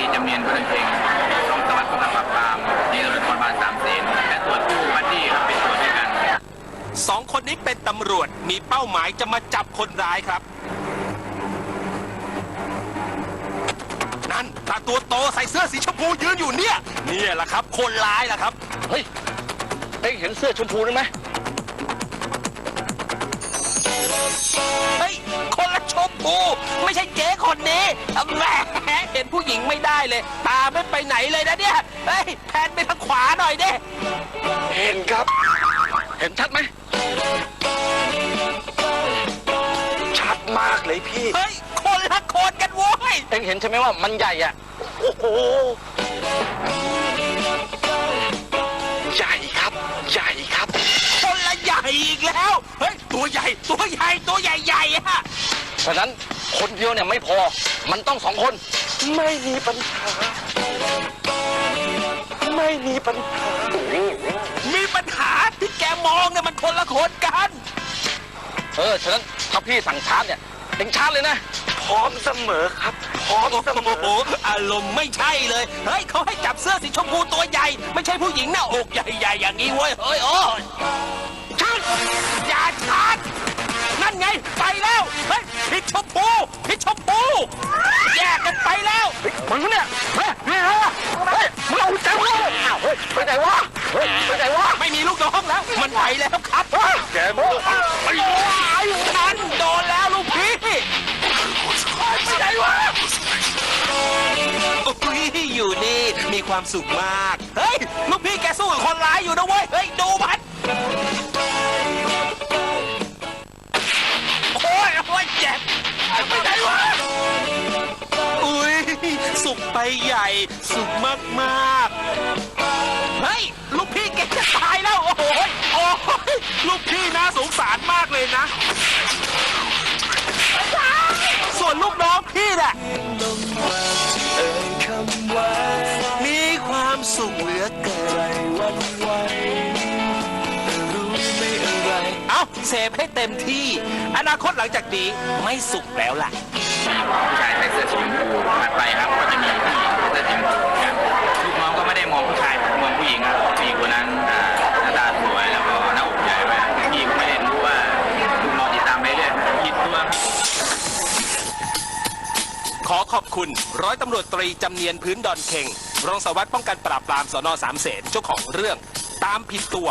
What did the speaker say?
ีจำเนียนพนเพลงต้องตสวัสดิ์องปราบปามนี่ตำรวจนครบาลสามเส้นและตรวจผู้บันที่ครับเป็นตรวจด้วยกันสองคนนี้เป็นตำรวจมีเป้าหมายจะมาจับคนร้ายครับ นั่นตาตัวโตใส่เสื้อสีชมพูยืนอยู่เนี่ย เนี่ยแหละครับ คนร้ายล่ะครับ เฮ้ย เอ็งเห็นเสื้อชมพูนั่นไหมเฮ้ย คนละชมพู ไม่ใช่เจ๊คนนี้แหม ผู้หญิงไม่ได้เลย ตาไม่ไปไหนเลยนะเนี่ยเฮ้ยแพนไปทางขวาหน่อยดิเห็นครับ เห็นชัดไหม ชัดมากเลยพี่ เฮ้ยคนละคนกันโว้ยเอ็งเห็นใช่ไหมว่ามันใหญ่อะโอ้โห ใหญ่ครับ ใหญ่ครับ คนละใหญ่อีกแล้ว เฮ้ยตัวใหญ่ตัวใหญ่ตัวใหญ่ๆอะฉะนั้นคนเดียวเนี่ยไม่พอ มันต้องสองคน ไม่มีปัญหา ไม่มีปัญหา มีปัญหาที่แกมองเนี่ยมันคนละคนกัน เออ ฉะนั้นถ้าพี่สั่งชาร์จเนี่ยเอ็งชาร์จเลยนะ พร้อมเสมอครับ พร้อมโอ้โหอารมณ์ไม่ใช่เลย เฮ้ยเขาให้จับเสื้อสีชมพูตัวใหญ่ ไม่ใช่ผู้หญิงหน้าอกใหญ่ๆอย่างนี้เว้ย เฮ้ยโอ้ยชาร์จอย่าชาร์จนั่นไง ไปแล้ว เฮ้ยผิดชมพูผิดชมพู แยกกันไปแล้วมึงเนี่ยเฮ้ยเฮ้ยเฮ้ยมึงเอาใจวะอ้าวเฮ้ยไปไหนวะเฮ้ยไปไหนวะไม่มีลูกน้องแล้ว มันไปแล้วครับแกมึงไปไอ้นั่นโดนแล้วลูกพี่ไปไหนวะอุ้ยอยู่นี่มีความสุขมาก เฮ้ย ลูกพี่แกสู้กับคนร้ายอยู่นะเว้ย เฮ้ย ดูมัน สุขไปใหญ่ สุขมากๆ เฮ้ย ลูกพี่แกจะตายแล้ว โอ้โหโอ้ยลูกพี่น่าสงสารมากเลยนะ ส่วนลูกน้องพี่น่ะมีความสุขเหลือเกินเอ้าเสพให้เต็มที่ อนาคตหลังจากนี้ไม่สุขแล้วล่ะ ขอบคุณ ร้อยตำรวจตรีจำเนียนพื้นดอนเข่งรองสวัสดิ์ป้องกันปราบปรามสนสามเสนเจ้าของเรื่อง ตามผิดตัว